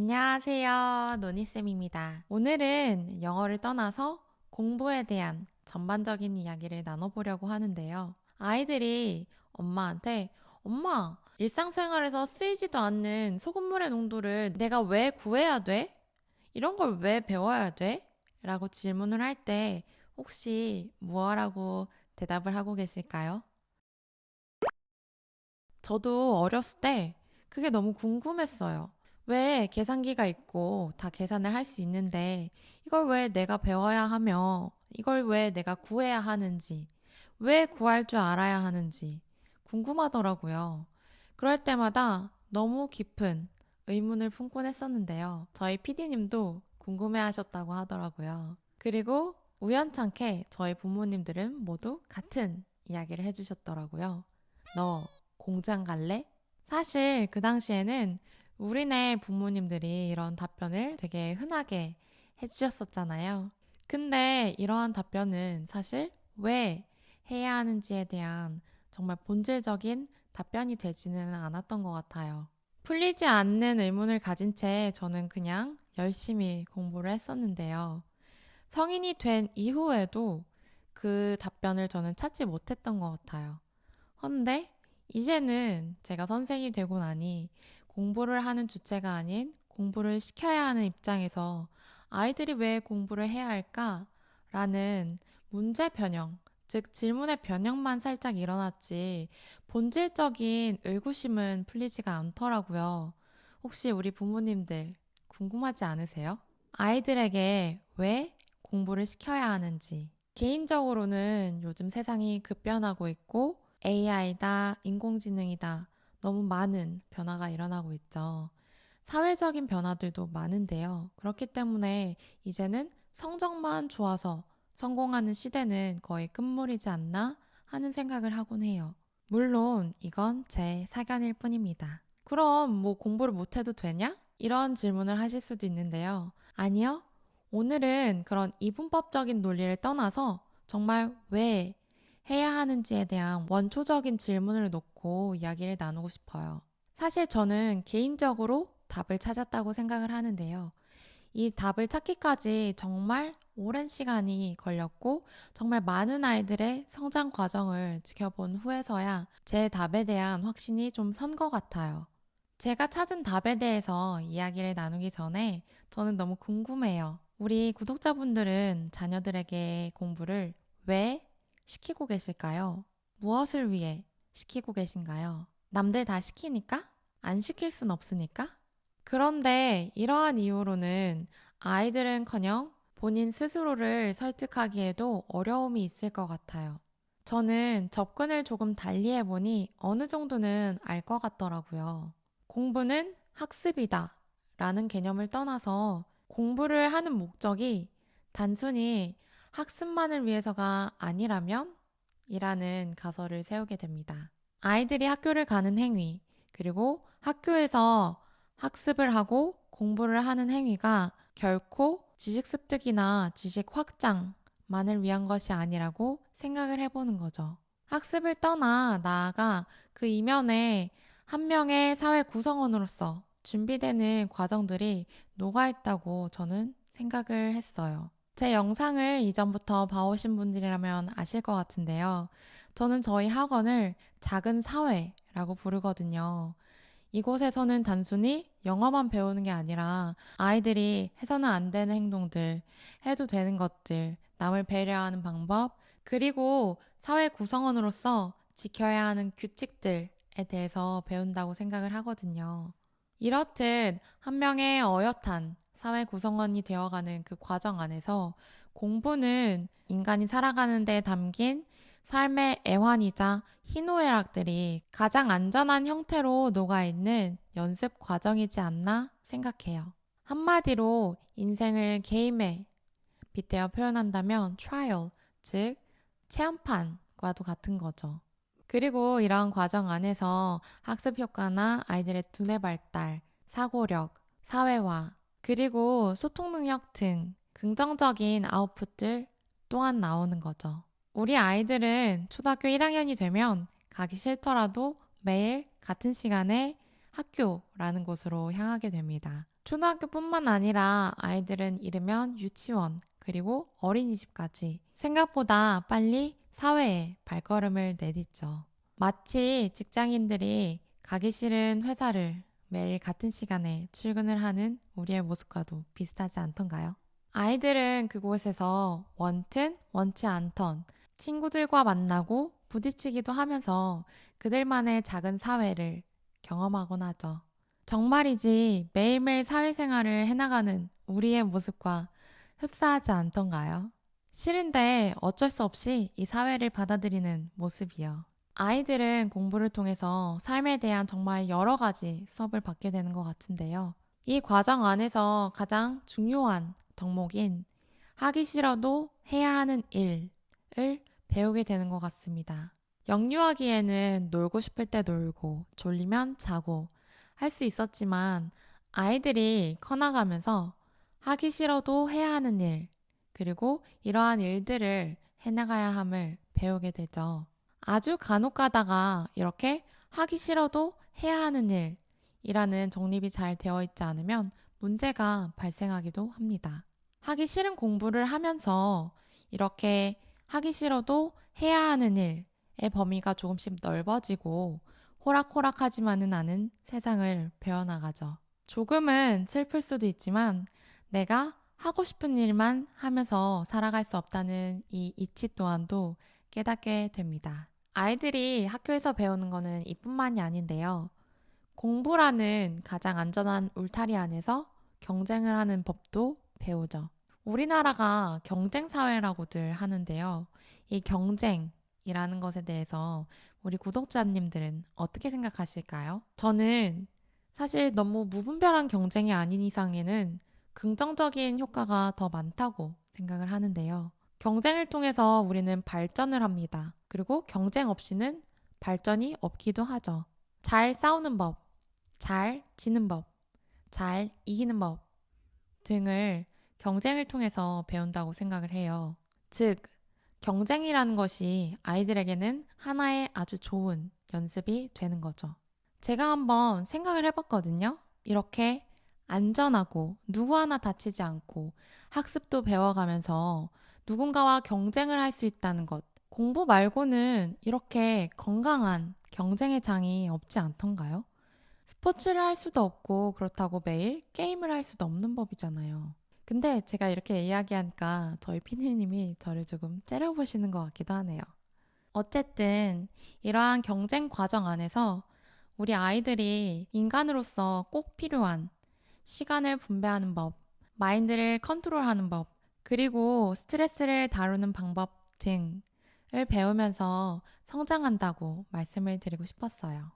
안녕하세요. 노니쌤입니다. 오늘은 영어를 떠나서 공부에 대한 전반적인 이야기를 나눠보려고 하는데요. 아이들이 엄마한테, 엄마, 일상생활에서 쓰이지도 않는 소금물의 농도를 내가 왜 구해야 돼? 이런 걸 왜 배워야 돼? 라고 질문을 할 때 혹시 뭐라고 대답을 하고 계실까요? 저도 어렸을 때 그게 너무 궁금했어요. 왜 계산기가 있고 다 계산을 할 수 있는데 이걸 왜 내가 배워야 하며 이걸 왜 내가 구해야 하는지 왜 구할 줄 알아야 하는지 궁금하더라고요. 그럴 때마다 너무 깊은 의문을 품곤 했었는데요. 저희 PD님도 궁금해 하셨다고 하더라고요. 그리고 우연찮게 저희 부모님들은 모두 같은 이야기를 해주셨더라고요. 너 공장 갈래? 사실 그 당시에는 우리네 부모님들이 이런 답변을 되게 흔하게 해주셨었잖아요. 근데 이러한 답변은 사실 왜 해야 하는지에 대한 정말 본질적인 답변이 되지는 않았던 것 같아요. 풀리지 않는 의문을 가진 채 저는 그냥 열심히 공부를 했었는데요. 성인이 된 이후에도 그 답변을 저는 찾지 못했던 것 같아요. 헌데 이제는 제가 선생이 되고 나니 공부를 하는 주체가 아닌 공부를 시켜야 하는 입장에서 아이들이 왜 공부를 해야 할까? 라는 문제 변형, 즉 질문의 변형만 살짝 일어났지 본질적인 의구심은 풀리지가 않더라고요. 혹시 우리 부모님들 궁금하지 않으세요? 아이들에게 왜 공부를 시켜야 하는지. 개인적으로는 요즘 세상이 급변하고 있고 AI다, 인공지능이다, 너무 많은 변화가 일어나고 있죠. 사회적인 변화들도 많은데요. 그렇기 때문에 이제는 성적만 좋아서 성공하는 시대는 거의 끝물이지 않나 하는 생각을 하곤 해요. 물론 이건 제 사견일 뿐입니다. 그럼 뭐 공부를 못해도 되냐? 이런 질문을 하실 수도 있는데요. 아니요. 오늘은 그런 이분법적인 논리를 떠나서 정말 왜 해야 하는지에 대한 원초적인 질문을 놓고 이야기를 나누고 싶어요. 사실 저는 개인적으로 답을 찾았다고 생각을 하는데요. 이 답을 찾기까지 정말 오랜 시간이 걸렸고 정말 많은 아이들의 성장 과정을 지켜본 후에서야 제 답에 대한 확신이 좀 선 것 같아요. 제가 찾은 답에 대해서 이야기를 나누기 전에 저는 너무 궁금해요. 우리 구독자분들은 자녀들에게 공부를 왜 시키고 계실까요? 무엇을 위해 시키고 계신가요? 남들 다 시키니까? 안 시킬 순 없으니까? 그런데 이러한 이유로는 아이들은 커녕 본인 스스로를 설득하기에도 어려움이 있을 것 같아요. 저는 접근을 조금 달리 해보니 어느 정도는 알 것 같더라고요. 공부는 학습이다 라는 개념을 떠나서 공부를 하는 목적이 단순히 학습만을 위해서가 아니라면? 이라는 가설을 세우게 됩니다. 아이들이 학교를 가는 행위, 그리고 학교에서 학습을 하고 공부를 하는 행위가 결코 지식 습득이나 지식 확장만을 위한 것이 아니라고 생각을 해보는 거죠. 학습을 떠나 나아가 그 이면에 한 명의 사회 구성원으로서 준비되는 과정들이 녹아있다고 저는 생각을 했어요. 제 영상을 이전부터 봐오신 분들이라면 아실 것 같은데요. 저는 저희 학원을 작은 사회라고 부르거든요. 이곳에서는 단순히 영어만 배우는 게 아니라 아이들이 해서는 안 되는 행동들, 해도 되는 것들, 남을 배려하는 방법, 그리고 사회 구성원으로서 지켜야 하는 규칙들에 대해서 배운다고 생각을 하거든요. 이렇듯 한 명의 어엿한 사회 구성원이 되어가는 그 과정 안에서 공부는 인간이 살아가는 데 담긴 삶의 애환이자 희노애락들이 가장 안전한 형태로 녹아있는 연습 과정이지 않나 생각해요. 한마디로 인생을 게임에 빗대어 표현한다면 trial, 즉 체험판과도 같은 거죠. 그리고 이러한 과정 안에서 학습 효과나 아이들의 두뇌 발달, 사고력, 사회화, 그리고 소통 능력 등 긍정적인 아웃풋들 또한 나오는 거죠. 우리 아이들은 초등학교 1학년이 되면 가기 싫더라도 매일 같은 시간에 학교라는 곳으로 향하게 됩니다. 초등학교뿐만 아니라 아이들은 이르면 유치원, 그리고 어린이집까지 생각보다 빨리 사회에 발걸음을 내딛죠. 마치 직장인들이 가기 싫은 회사를 매일 같은 시간에 출근을 하는 우리의 모습과도 비슷하지 않던가요? 아이들은 그곳에서 원튼, 원치 않던 친구들과 만나고 부딪히기도 하면서 그들만의 작은 사회를 경험하곤 하죠. 정말이지 매일매일 사회생활을 해나가는 우리의 모습과 흡사하지 않던가요? 싫은데 어쩔 수 없이 이 사회를 받아들이는 모습이요. 아이들은 공부를 통해서 삶에 대한 정말 여러 가지 수업을 받게 되는 것 같은데요. 이 과정 안에서 가장 중요한 덕목인 하기 싫어도 해야 하는 일을 배우게 되는 것 같습니다. 영유아기에는 놀고 싶을 때 놀고 졸리면 자고 할 수 있었지만 아이들이 커나가면서 하기 싫어도 해야 하는 일, 그리고 이러한 일들을 해나가야 함을 배우게 되죠. 아주 간혹 가다가 이렇게 하기 싫어도 해야 하는 일이라는 정립이 잘 되어 있지 않으면 문제가 발생하기도 합니다. 하기 싫은 공부를 하면서 이렇게 하기 싫어도 해야 하는 일의 범위가 조금씩 넓어지고 호락호락하지만은 않은 세상을 배워나가죠. 조금은 슬플 수도 있지만 내가 하고 싶은 일만 하면서 살아갈 수 없다는 이 이치 또한도 깨닫게 됩니다. 아이들이 학교에서 배우는 거는 이뿐만이 아닌데요. 공부라는 가장 안전한 울타리 안에서 경쟁을 하는 법도 배우죠. 우리나라가 경쟁 사회라고들 하는데요. 이 경쟁이라는 것에 대해서 우리 구독자님들은 어떻게 생각하실까요? 저는 사실 너무 무분별한 경쟁이 아닌 이상에는 긍정적인 효과가 더 많다고 생각을 하는데요. 경쟁을 통해서 우리는 발전을 합니다. 그리고 경쟁 없이는 발전이 없기도 하죠. 잘 싸우는 법, 잘 지는 법, 잘 이기는 법 등을 경쟁을 통해서 배운다고 생각을 해요. 즉, 경쟁이라는 것이 아이들에게는 하나의 아주 좋은 연습이 되는 거죠. 제가 한번 생각을 해봤거든요. 이렇게 안전하고 누구 하나 다치지 않고 학습도 배워가면서 누군가와 경쟁을 할 수 있다는 것. 공부 말고는 이렇게 건강한 경쟁의 장이 없지 않던가요? 스포츠를 할 수도 없고 그렇다고 매일 게임을 할 수도 없는 법이잖아요. 근데 제가 이렇게 이야기하니까 저희 피디님이 저를 조금 째려보시는 것 같기도 하네요. 어쨌든 이러한 경쟁 과정 안에서 우리 아이들이 인간으로서 꼭 필요한 시간을 분배하는 법, 마인드를 컨트롤하는 법, 그리고 스트레스를 다루는 방법 등을 배우면서 성장한다고 말씀을 드리고 싶었어요.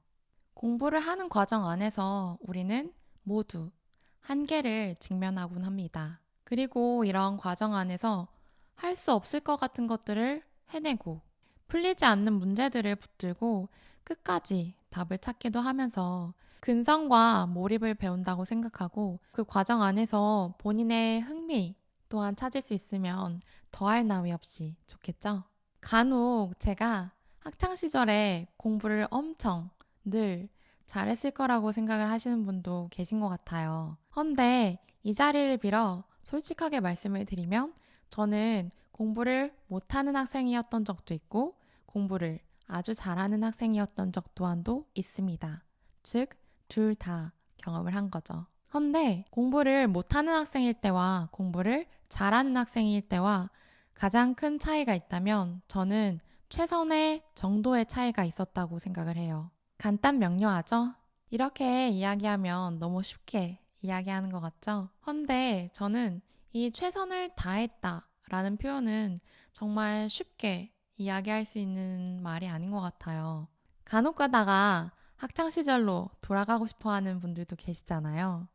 공부를 하는 과정 안에서 우리는 모두 한계를 직면하곤 합니다. 그리고 이런 과정 안에서 할 수 없을 것 같은 것들을 해내고 풀리지 않는 문제들을 붙들고 끝까지 답을 찾기도 하면서 근성과 몰입을 배운다고 생각하고 그 과정 안에서 본인의 흥미 또한 찾을 수 있으면 더할 나위 없이 좋겠죠? 간혹 제가 학창 시절에 공부를 엄청 늘 잘했을 거라고 생각을 하시는 분도 계신 것 같아요. 헌데 이 자리를 빌어 솔직하게 말씀을 드리면 저는 공부를 못하는 학생이었던 적도 있고 공부를 아주 잘하는 학생이었던 적 또한도 있습니다. 즉, 둘 다 경험을 한 거죠. 헌데 공부를 못하는 학생일 때와 공부를 잘하는 학생일 때와 가장 큰 차이가 있다면 저는 최선의 정도의 차이가 있었다고 생각을 해요. 간단 명료하죠? 이렇게 이야기하면 너무 쉽게 이야기하는 것 같죠? 헌데 저는 이 최선을 다했다 라는 표현은 정말 쉽게 이야기할 수 있는 말이 아닌 것 같아요. 간혹 가다가 학창 시절로 돌아가고 싶어 하는 분들도 계시잖아요.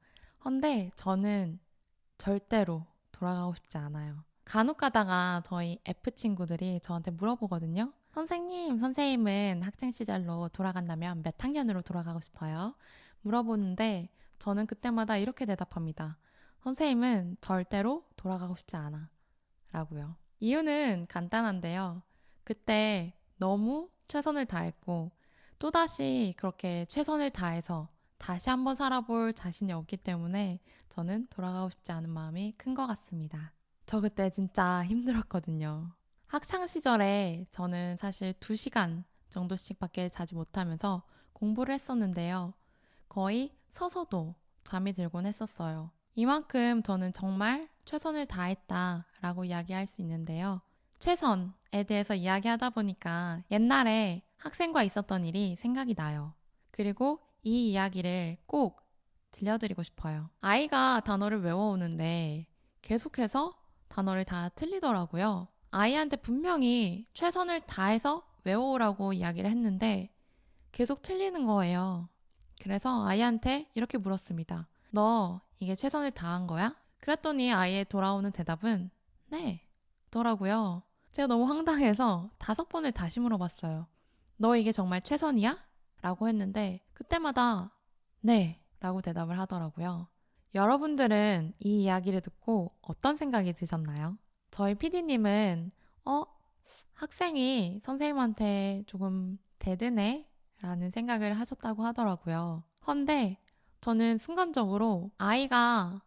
헌데 저는 절대로 돌아가고 싶지 않아요. 간혹 가다가 저희 F 친구들이 저한테 물어보거든요. 선생님, 선생님은 학창 시절로 돌아간다면 몇 학년으로 돌아가고 싶어요? 물어보는데 저는 그때마다 이렇게 대답합니다. 선생님은 절대로 돌아가고 싶지 않아. 라고요. 이유는 간단한데요. 그때 너무 최선을 다했고 또다시 그렇게 최선을 다해서 다시 한번 살아볼 자신이 없기 때문에 저는 돌아가고 싶지 않은 마음이 큰 것 같습니다. 저 그때 진짜 힘들었거든요. 학창 시절에 저는 사실 2시간 정도씩 밖에 자지 못하면서 공부를 했었는데요. 거의 서서도 잠이 들곤 했었어요. 이만큼 저는 정말 최선을 다했다라고 이야기할 수 있는데요. 최선에 대해서 이야기하다 보니까 옛날에 학생과 있었던 일이 생각이 나요. 그리고 이 이야기를 꼭 들려드리고 싶어요. 아이가 단어를 외워오는데 계속해서 단어를 다 틀리더라고요. 아이한테 분명히 최선을 다해서 외워오라고 이야기를 했는데 계속 틀리는 거예요. 그래서 아이한테 이렇게 물었습니다. 너 이게 최선을 다한 거야? 그랬더니 아이의 돌아오는 대답은 네. 더라고요. 제가 너무 황당해서 다섯 번을 다시 물어봤어요. 너 이게 정말 최선이야? 라고 했는데 그때마다 네. 라고 대답을 하더라고요. 여러분들은 이 이야기를 듣고 어떤 생각이 드셨나요? 저희 PD님은 어? 학생이 선생님한테 조금 대드네? 라는 생각을 하셨다고 하더라고요. 헌데 저는 순간적으로 아이가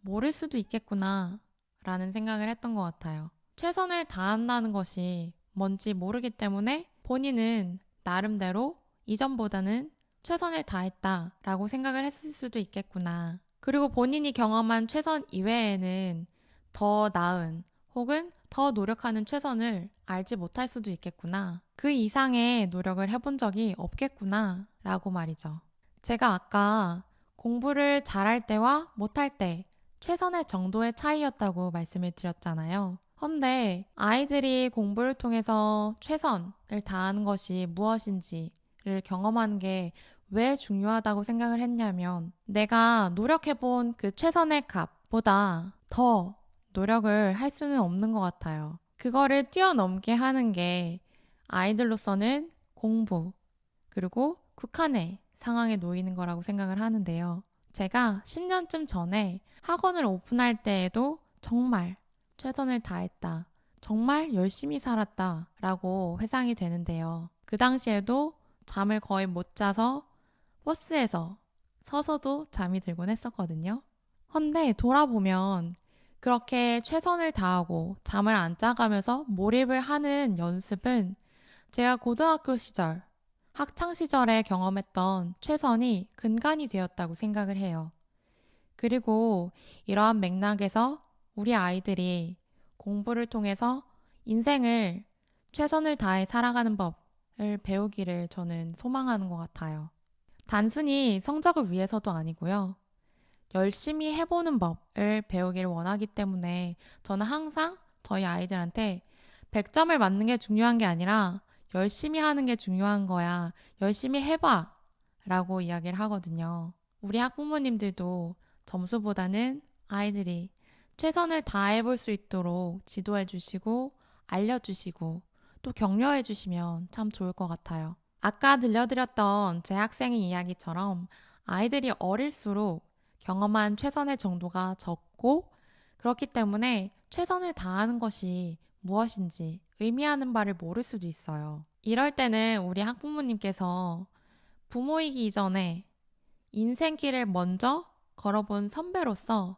모를 수도 있겠구나 라는 생각을 했던 것 같아요. 최선을 다한다는 것이 뭔지 모르기 때문에 본인은 나름대로 이전보다는 최선을 다했다 라고 생각을 했을 수도 있겠구나. 그리고 본인이 경험한 최선 이외에는 더 나은 혹은 더 노력하는 최선을 알지 못할 수도 있겠구나. 그 이상의 노력을 해본 적이 없겠구나. 라고 말이죠. 제가 아까 공부를 잘할 때와 못할 때 최선의 정도의 차이였다고 말씀을 드렸잖아요. 헌데 아이들이 공부를 통해서 최선을 다하는 것이 무엇인지 를 경험하는 게왜 중요하다고 생각을 했냐면 내가 노력해본 그 최선의 값보다 더 노력을 할 수는 없는 것 같아요. 그거를 뛰어넘게 하는 게 아이들로서는 공부, 그리고 국한의 상황에 놓이는 거라고 생각을 하는데요. 제가 10년쯤 전에 학원을 오픈할 때에도 정말 최선을 다했다. 정말 열심히 살았다. 라고 회상이 되는데요. 그 당시에도 잠을 거의 못 자서 버스에서 서서도 잠이 들곤 했었거든요. 헌데 돌아보면 그렇게 최선을 다하고 잠을 안 짜가면서 몰입을 하는 연습은 제가 고등학교 시절, 학창 시절에 경험했던 최선이 근간이 되었다고 생각을 해요. 그리고 이러한 맥락에서 우리 아이들이 공부를 통해서 인생을 최선을 다해 살아가는 법 을 배우기를 저는 소망하는 것 같아요. 단순히 성적을 위해서도 아니고요. 열심히 해보는 법을 배우기를 원하기 때문에 저는 항상 저희 아이들한테 100점을 맞는 게 중요한 게 아니라 열심히 하는 게 중요한 거야. 열심히 해봐. 라고 이야기를 하거든요. 우리 학부모님들도 점수보다는 아이들이 최선을 다해볼 수 있도록 지도해 주시고 알려주시고 또 격려해 주시면 참 좋을 것 같아요. 아까 들려드렸던 제 학생의 이야기처럼 아이들이 어릴수록 경험한 최선의 정도가 적고 그렇기 때문에 최선을 다하는 것이 무엇인지 의미하는 바를 모를 수도 있어요. 이럴 때는 우리 학부모님께서 부모이기 이전에 인생길을 먼저 걸어본 선배로서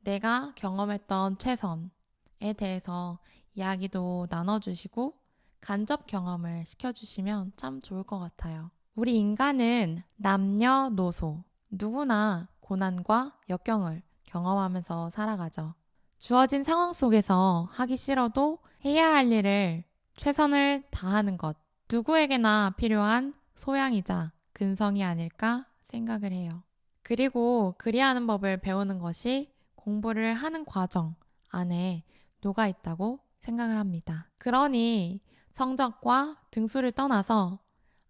내가 경험했던 최선에 대해서 이야기도 나눠주시고 간접 경험을 시켜주시면 참 좋을 것 같아요. 우리 인간은 남녀노소 누구나 고난과 역경을 경험하면서 살아가죠. 주어진 상황 속에서 하기 싫어도 해야 할 일을 최선을 다하는 것. 누구에게나 필요한 소양이자 근성이 아닐까 생각을 해요. 그리고 그리하는 법을 배우는 것이 공부를 하는 과정 안에 녹아 있다고 생각을 합니다. 그러니 성적과 등수를 떠나서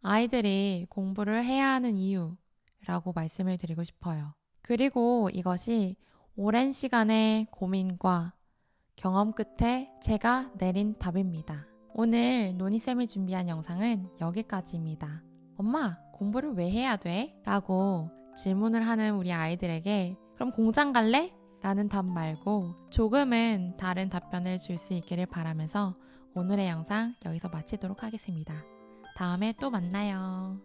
아이들이 공부를 해야 하는 이유라고 말씀을 드리고 싶어요. 그리고 이것이 오랜 시간의 고민과 경험 끝에 제가 내린 답입니다. 오늘 노니쌤이 준비한 영상은 여기까지입니다. 엄마, 공부를 왜 해야 돼? 라고 질문을 하는 우리 아이들에게 그럼 공장 갈래? 라는 답 말고 조금은 다른 답변을 줄 수 있기를 바라면서 오늘의 영상 여기서 마치도록 하겠습니다. 다음에 또 만나요.